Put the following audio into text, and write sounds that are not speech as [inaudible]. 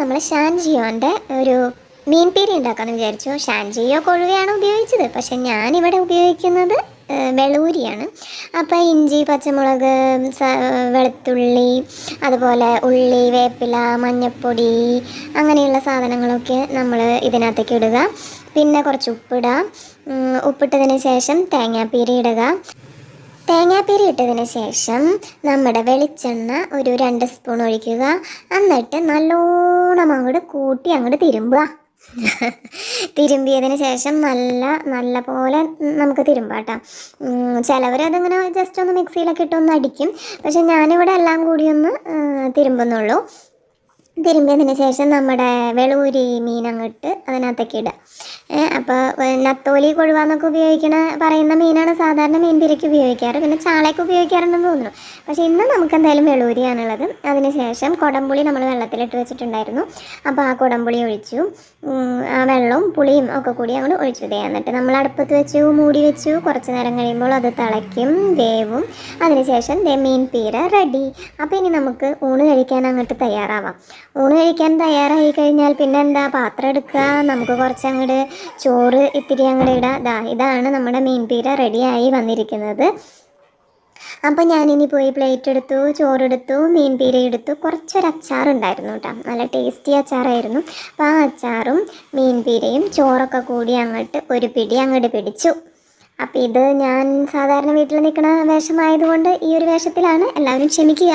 നമ്മൾ ഷാൻജിയോന്റെ ഒരു മീൻ പീരി ഉണ്ടാക്കാമെന്ന് വിചാരിച്ചു. ഷാൻജിയോ കൊഴുവയാണ് ഉപയോഗിച്ചത്. പക്ഷെ ഞാനിവിടെ ഉപയോഗിക്കുന്നത് വെളൂരിയാണ്. അപ്പോൾ ഇഞ്ചി പച്ചമുളക് വെളുത്തുള്ളി അതുപോലെ ഉള്ളി വേപ്പില മഞ്ഞൾപ്പൊടി അങ്ങനെയുള്ള സാധനങ്ങളൊക്കെ നമ്മൾ ഇതിനകത്തേക്ക് ഇടുക. പിന്നെ കുറച്ച് ഉപ്പിടാം. ഉം, ഉപ്പിട്ടതിന് ശേഷം തേങ്ങാപ്പീരി ഇടുക. തേങ്ങാപ്പീരി ഇട്ടതിന് ശേഷം നമ്മുടെ വെളിച്ചെണ്ണ ഒരു രണ്ട് സ്പൂൺ ഒഴിക്കുക. എന്നിട്ട് നല്ലോണം അങ്ങോട്ട് കൂട്ടി അങ്ങോട്ട് തിരുമ്പുക. [laughs] തിരുമ്പിയതിന് ശേഷം നല്ല നല്ല പോലെ നമുക്ക് തിരുമ്പാട്ടാ ചിലവർ അതിങ്ങനെ ജസ്റ്റ് ഒന്ന് മിക്സിയിലൊക്കെ ഇട്ടൊന്ന് അടിക്കും. പക്ഷെ ഞാനിവിടെ എല്ലാം കൂടി ഒന്ന് തിരുമ്പുന്നുള്ളൂ. തിരുമ്പിയതിന് ശേഷം നമ്മുടെ വെളൂരി മീൻ അങ്ങോട്ട് അതിനകത്തേക്ക് ഇടുക. അപ്പോൾ നത്തോലി കൊഴുവാന്നൊക്കെ ഉപയോഗിക്കണ പറയുന്ന മീനാണ് സാധാരണ മീൻ പിരിക്ക് ഉപയോഗിക്കാറ്. പിന്നെ ചാളയൊക്കെ ഉപയോഗിക്കാറുണ്ടെന്ന് തോന്നുന്നു. പക്ഷേ ഇന്ന് നമുക്ക് എന്തായാലും വെളൂരിയാണുള്ളത്. അതിന് ശേഷം കുടംപുളി നമ്മൾ വെള്ളത്തിലിട്ട് വെച്ചിട്ടുണ്ടായിരുന്നു. അപ്പോൾ ആ കുടംപുളി ഒഴിച്ചു. ആ വെള്ളവും പുളിയും ഒക്കെ കൂടി അങ്ങോട്ട് ഒഴിച്ചു. ദേ എന്നിട്ട് നമ്മൾ അടുപ്പത്ത് വെച്ചു മൂടി വെച്ചു. കുറച്ച് നേരം കഴിയുമ്പോൾ അത് തിളയ്ക്കും വേവും. അതിനുശേഷം ദേ മീൻ പീര റെഡി. അപ്പോൾ ഇനി നമുക്ക് ഊണ് കഴിക്കാൻ അങ്ങോട്ട് തയ്യാറാവാം. ഊണ് കഴിക്കാൻ തയ്യാറായി കഴിഞ്ഞാൽ പിന്നെന്താ പാത്രം എടുക്കുക നമുക്ക് കുറച്ച് അങ്ങോട്ട് ചോറ് ഇത്തിരി അങ്ങോട്ട് ഇടാം. ദാ ഇതാണ് നമ്മുടെ മീൻപീര റെഡിയായി വന്നിരിക്കുന്നത്. അപ്പം ഞാനിനി പോയി പ്ലേറ്റ് എടുത്തു ചോറെടുത്തു മീൻ പീര എടുത്തു. കുറച്ചൊരു അച്ചാറുണ്ടായിരുന്നു കേട്ടോ നല്ല ടേസ്റ്റി അച്ചാറായിരുന്നു. അപ്പോൾ ആ അച്ചാറും മീൻ പീരയും ചോറൊക്കെ കൂടി അങ്ങോട്ട് ഒരു പിടി അങ്ങോട്ട് പിടിച്ചു. അപ്പോൾ ഇത് ഞാൻ സാധാരണ വീട്ടിൽ നിൽക്കുന്ന വേഷമായതുകൊണ്ട് ഈ ഒരു വേഷത്തിലാണ്. എല്ലാവരും ക്ഷമിക്കുക.